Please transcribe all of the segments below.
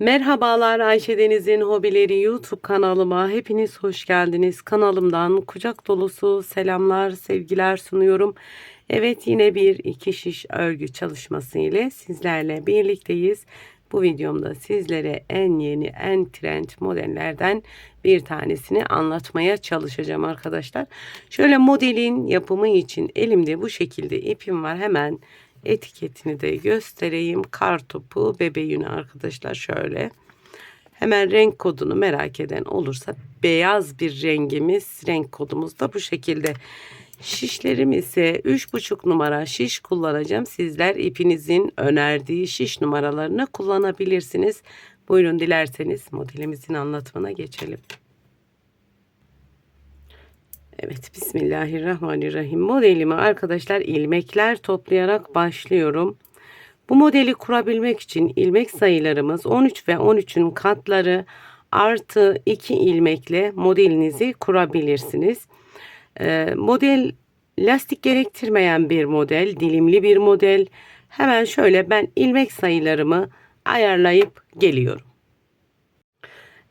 Merhabalar Ayşe Deniz'in Hobileri YouTube kanalıma hepiniz hoş geldiniz. Kanalımdan kucak dolusu selamlar, sevgiler sunuyorum. Evet yine bir iki şiş örgü çalışması ile sizlerle birlikteyiz. Bu videomda sizlere en yeni, en trend modellerden bir tanesini anlatmaya çalışacağım arkadaşlar. Şöyle modelin yapımı için elimde bu şekilde ipim var. Hemen etiketini de göstereyim. Kar topu bebe yünü arkadaşlar şöyle. Hemen renk kodunu merak eden olursa beyaz bir rengimiz renk kodumuz da bu şekilde. Şişlerim ise 3,5 numara şiş kullanacağım. Sizler ipinizin önerdiği şiş numaralarını kullanabilirsiniz. Buyurun dilerseniz modelimizin anlatımına geçelim. Evet Bismillahirrahmanirrahim. Modelimi arkadaşlar ilmekler toplayarak başlıyorum. Bu modeli kurabilmek için ilmek sayılarımız 13 ve 13'ün katları artı 2 ilmekle modelinizi kurabilirsiniz. Ee, model lastik gerektirmeyen bir model, dilimli bir model. Hemen şöyle ben ilmek sayılarımı ayarlayıp geliyorum.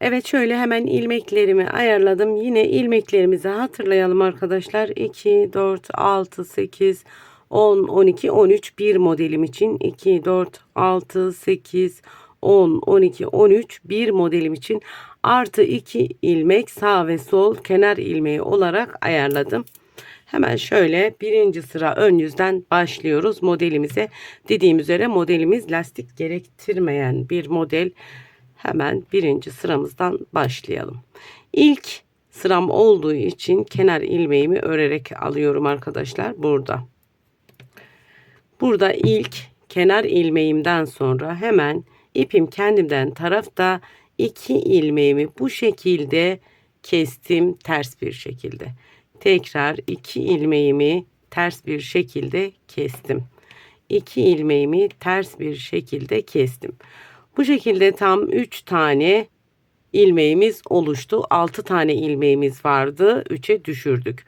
Evet şöyle hemen ilmeklerimi ayarladım. Yine ilmeklerimizi hatırlayalım arkadaşlar. 2, 4, 6, 8, 10, 12, 13 bir modelim için. 2, 4, 6, 8, 10, 12, 13 bir modelim için. Artı 2 ilmek sağ ve sol kenar ilmeği olarak ayarladım. Hemen şöyle birinci sıra ön yüzden başlıyoruz modelimize. Dediğim üzere modelimiz lastik gerektirmeyen bir model. Hemen birinci sıramızdan başlayalım. İlk sıram olduğu için kenar ilmeğimi örerek alıyorum arkadaşlar burada. Burada ilk kenar ilmeğimden sonra hemen ipim kendimden tarafta iki ilmeğimi bu şekilde kestim ters bir şekilde. Tekrar iki ilmeğimi ters bir şekilde kestim. İki ilmeğimi ters bir şekilde kestim. Bu şekilde tam 3 tane ilmeğimiz oluştu. 6 tane ilmeğimiz vardı. 3'e düşürdük.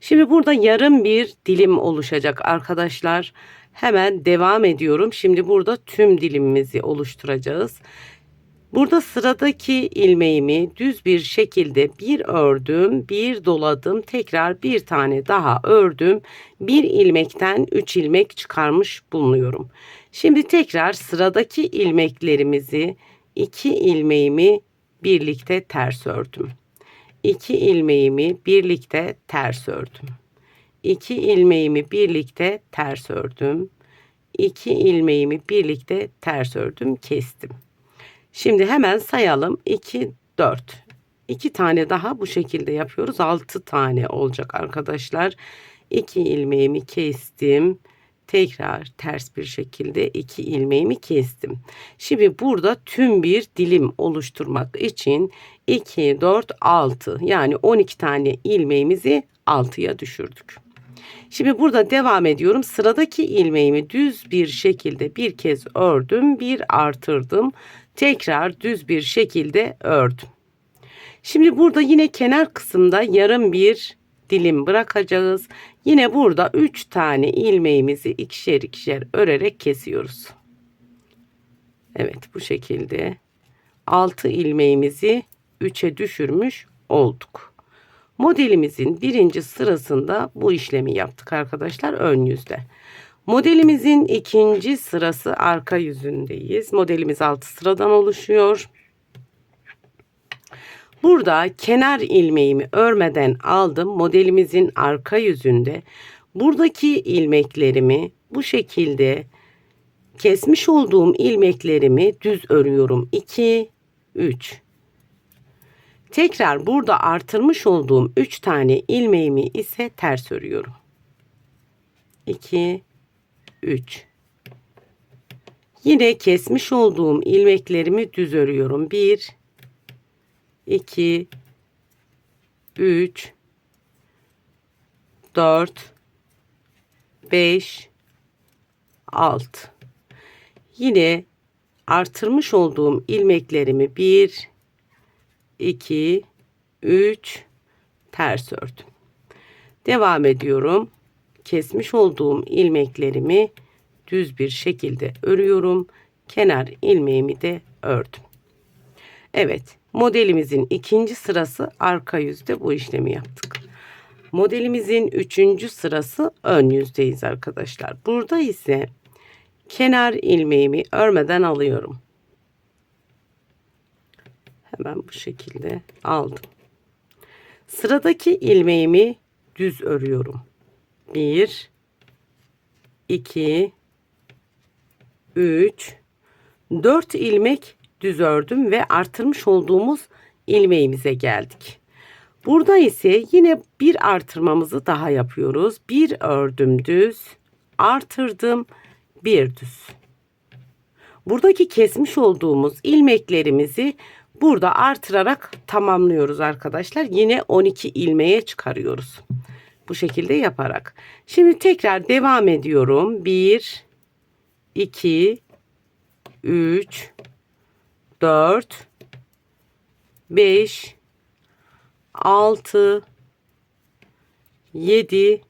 Şimdi burada yarım bir dilim oluşacak arkadaşlar. Hemen devam ediyorum. Şimdi burada tüm dilimimizi oluşturacağız. Burada sıradaki ilmeğimi düz bir şekilde bir ördüm, bir doladım, tekrar bir tane daha ördüm. Bir ilmekten 3 ilmek çıkarmış bulunuyorum. Şimdi tekrar sıradaki ilmeklerimizi iki ilmeğimi birlikte ters ördüm. 2 ilmeğimi birlikte ters ördüm. 2 ilmeğimi birlikte ters ördüm. 2 ilmeğimi birlikte ters ördüm, kestim. Şimdi hemen sayalım. 2 4. 2 tane daha bu şekilde yapıyoruz. 6 tane olacak arkadaşlar. 2 ilmeğimi kestim. Tekrar ters bir şekilde 2 ilmeğimi kestim. Şimdi burada tüm bir dilim oluşturmak için 2 4 6 yani 12 tane ilmeğimizi 6'ya düşürdük. Şimdi burada devam ediyorum. Sıradaki ilmeğimi düz bir şekilde bir kez ördüm, bir artırdım. Tekrar düz bir şekilde ördüm. Şimdi burada yine kenar kısımda yarım bir dilim bırakacağız. Yine burada 3 tane ilmeğimizi ikişer ikişer örerek kesiyoruz. Evet bu şekilde 6 ilmeğimizi 3'e düşürmüş olduk. Modelimizin birinci sırasında bu işlemi yaptık arkadaşlar ön yüzde. Modelimizin ikinci sırası arka yüzündeyiz. Modelimiz 6 sıradan oluşuyor. Burada kenar ilmeğimi örmeden aldım. Modelimizin arka yüzünde buradaki ilmeklerimi bu şekilde kesmiş olduğum ilmeklerimi düz örüyorum. 2 3 Tekrar burada artırmış olduğum 3 tane ilmeğimi ise ters örüyorum. 2 3 Yine kesmiş olduğum ilmeklerimi düz örüyorum. 1 2 3 4 5 6 Yine artırmış olduğum ilmeklerimi 1 2 3 ters ördüm. Devam ediyorum. Kesmiş olduğum ilmeklerimi düz bir şekilde örüyorum. Kenar ilmeğimi de ördüm. Evet modelimizin ikinci sırası arka yüzde bu işlemi yaptık. Modelimizin üçüncü sırası ön yüzdeyiz arkadaşlar. Burada ise kenar ilmeğimi örmeden alıyorum. Hemen bu şekilde aldım. Sıradaki ilmeğimi düz örüyorum. 1 2 3 4 ilmek düz ördüm ve artırmış olduğumuz ilmeğimize geldik. Burada ise yine bir artırmamızı daha yapıyoruz. Bir ördüm düz, artırdım, bir düz. Buradaki kesmiş olduğumuz ilmeklerimizi burada artırarak tamamlıyoruz arkadaşlar. Yine 12 ilmeğe çıkarıyoruz. Bu şekilde yaparak. Şimdi tekrar devam ediyorum. 1 2 3 4 5 6 7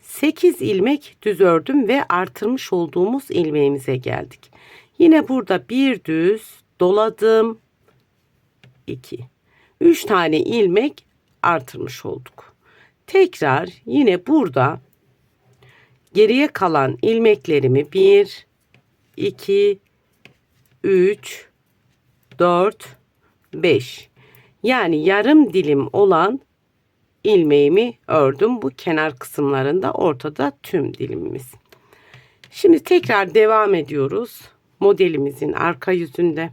8 ilmek düz ördüm ve artırmış olduğumuz ilmeğimize geldik. Yine burada bir düz doladım. 2 3 tane ilmek artırmış olduk. Tekrar yine burada geriye kalan ilmeklerimi 1 2 3 4 5 yani yarım dilim olan ilmeğimi ördüm. Bu kenar kısımlarında ortada tüm dilimimiz. Şimdi tekrar devam ediyoruz. Modelimizin arka yüzünde.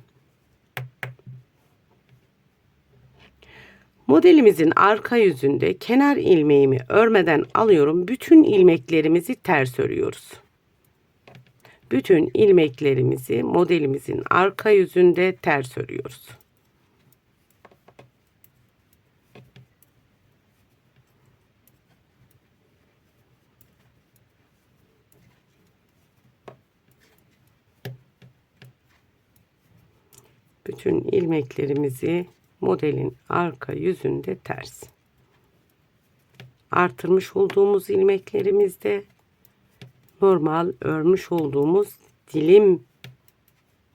Modelimizin arka yüzünde kenar ilmeğimi örmeden alıyorum. Bütün ilmeklerimizi ters örüyoruz. Bütün ilmeklerimizi modelimizin arka yüzünde ters örüyoruz. bütün ilmeklerimizi modelin arka yüzünde ters. Artırmış olduğumuz ilmeklerimizde normal örmüş olduğumuz dilim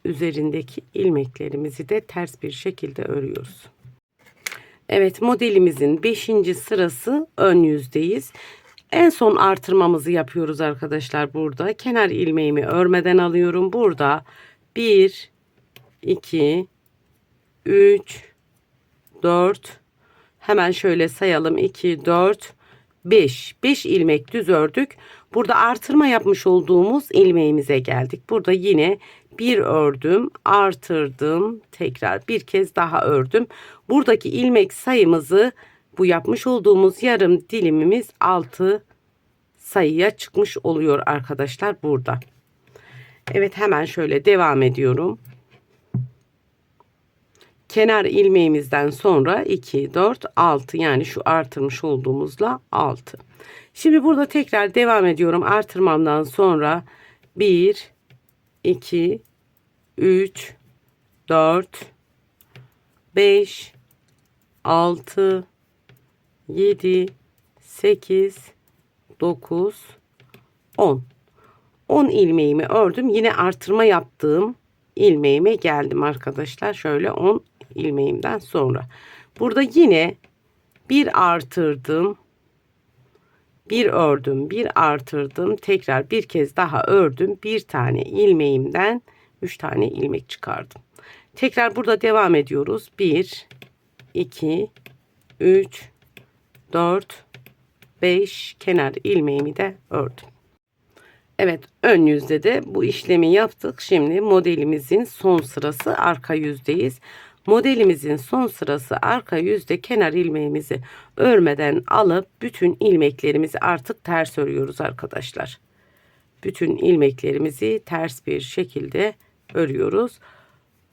üzerindeki ilmeklerimizi de ters bir şekilde örüyoruz. Evet modelimizin 5. sırası ön yüzdeyiz. En son artırmamızı yapıyoruz arkadaşlar burada. Kenar ilmeğimi örmeden alıyorum. Burada 1 2 3 4 hemen şöyle sayalım 2 4 5 5 ilmek düz ördük. Burada artırma yapmış olduğumuz ilmeğimize geldik. Burada yine bir ördüm, artırdım, tekrar bir kez daha ördüm. Buradaki ilmek sayımızı bu yapmış olduğumuz yarım dilimimiz 6 sayıya çıkmış oluyor arkadaşlar burada. Evet hemen şöyle devam ediyorum kenar ilmeğimizden sonra 2, 4, 6 yani şu artırmış olduğumuzla 6. Şimdi burada tekrar devam ediyorum. Artırmamdan sonra 1, 2, 3, 4, 5, 6, 7, 8, 9, 10. 10 ilmeğimi ördüm. Yine artırma yaptığım ilmeğime geldim arkadaşlar. Şöyle 10 ilmeğimden sonra. Burada yine bir artırdım. Bir ördüm, bir artırdım. Tekrar bir kez daha ördüm. Bir tane ilmeğimden 3 tane ilmek çıkardım. Tekrar burada devam ediyoruz. 1 2 3 4 5 kenar ilmeğimi de ördüm. Evet ön yüzde de bu işlemi yaptık. Şimdi modelimizin son sırası arka yüzdeyiz. Modelimizin son sırası arka yüzde kenar ilmeğimizi örmeden alıp bütün ilmeklerimizi artık ters örüyoruz arkadaşlar. Bütün ilmeklerimizi ters bir şekilde örüyoruz.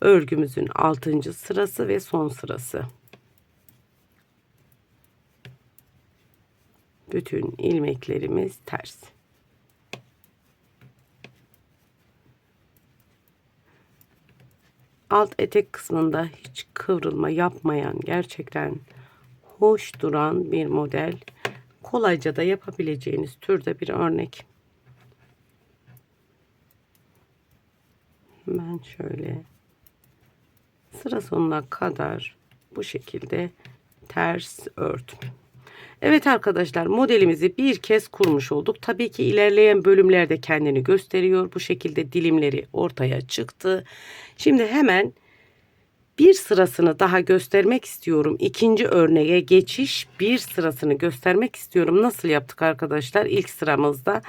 Örgümüzün 6. sırası ve son sırası. Bütün ilmeklerimiz ters. Alt etek kısmında hiç kıvrılma yapmayan gerçekten hoş duran bir model. Kolayca da yapabileceğiniz türde bir örnek. Hemen şöyle sıra sonuna kadar bu şekilde ters ördüm. Evet arkadaşlar modelimizi bir kez kurmuş olduk. Tabii ki ilerleyen bölümlerde kendini gösteriyor. Bu şekilde dilimleri ortaya çıktı. Şimdi hemen bir sırasını daha göstermek istiyorum. İkinci örneğe geçiş bir sırasını göstermek istiyorum. Nasıl yaptık arkadaşlar? İlk sıramızda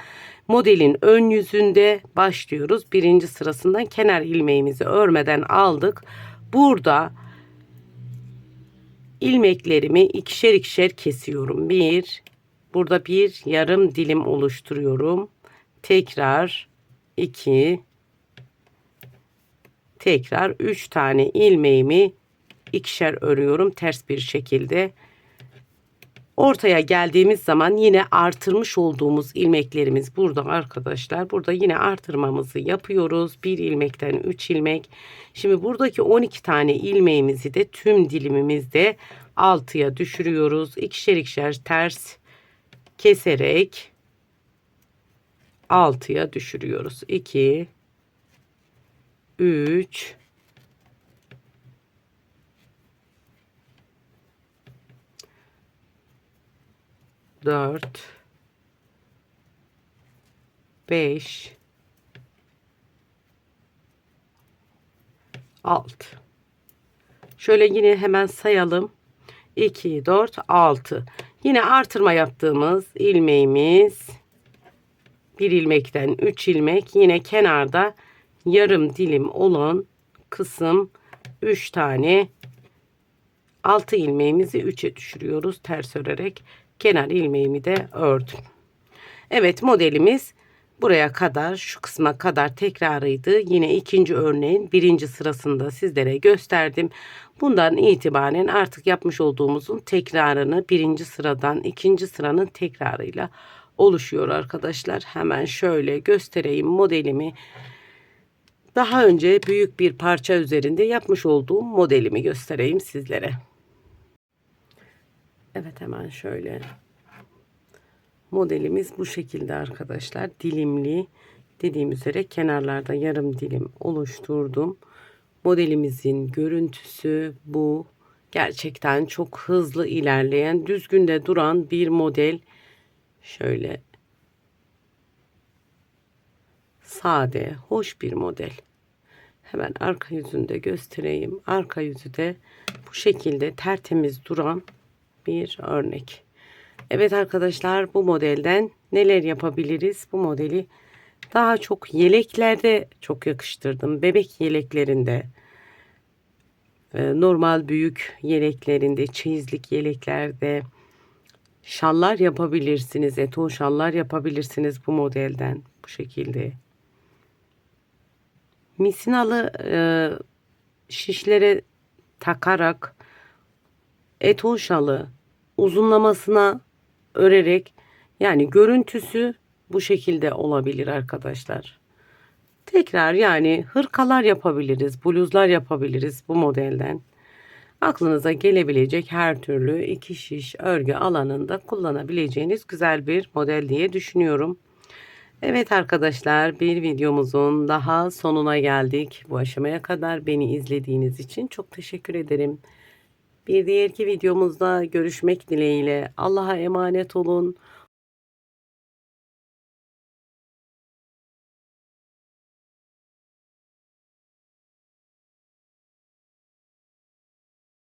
modelin ön yüzünde başlıyoruz. Birinci sırasından kenar ilmeğimizi örmeden aldık. Burada ilmeklerimi ikişer ikişer kesiyorum. Bir, burada bir yarım dilim oluşturuyorum. Tekrar iki, tekrar 3 tane ilmeğimi ikişer örüyorum ters bir şekilde. Ortaya geldiğimiz zaman yine artırmış olduğumuz ilmeklerimiz burada arkadaşlar. Burada yine artırmamızı yapıyoruz. Bir ilmekten 3 ilmek. Şimdi buradaki 12 tane ilmeğimizi de tüm dilimimizde 6'ya düşürüyoruz. İkişer ikişer ters keserek 6'ya düşürüyoruz. 2 3 4 5 6 Şöyle yine hemen sayalım. 2 4 6 Yine artırma yaptığımız ilmeğimiz bir ilmekten 3 ilmek. Yine kenarda yarım dilim olan kısım 3 tane. 6 ilmeğimizi 3'e düşürüyoruz ters örerek kenar ilmeğimi de ördüm. Evet modelimiz buraya kadar şu kısma kadar tekrarıydı. Yine ikinci örneğin birinci sırasında sizlere gösterdim. Bundan itibaren artık yapmış olduğumuzun tekrarını birinci sıradan ikinci sıranın tekrarıyla oluşuyor arkadaşlar. Hemen şöyle göstereyim modelimi. Daha önce büyük bir parça üzerinde yapmış olduğum modelimi göstereyim sizlere. Evet hemen şöyle. Modelimiz bu şekilde arkadaşlar. Dilimli dediğim üzere kenarlarda yarım dilim oluşturdum. Modelimizin görüntüsü bu. Gerçekten çok hızlı ilerleyen, düzgünde duran bir model. Şöyle sade, hoş bir model. Hemen arka yüzünde göstereyim. Arka yüzü de bu şekilde tertemiz duran bir örnek. Evet arkadaşlar bu modelden neler yapabiliriz? Bu modeli daha çok yeleklerde çok yakıştırdım. Bebek yeleklerinde, e, normal büyük yeleklerinde, çeyizlik yeleklerde, şallar yapabilirsiniz. Eton şallar yapabilirsiniz bu modelden. Bu şekilde. Misinalı e, şişlere takarak eton şalı uzunlamasına örerek yani görüntüsü bu şekilde olabilir arkadaşlar. Tekrar yani hırkalar yapabiliriz, bluzlar yapabiliriz bu modelden. Aklınıza gelebilecek her türlü iki şiş örgü alanında kullanabileceğiniz güzel bir model diye düşünüyorum. Evet arkadaşlar bir videomuzun daha sonuna geldik. Bu aşamaya kadar beni izlediğiniz için çok teşekkür ederim. Bir diğerki videomuzda görüşmek dileğiyle. Allah'a emanet olun.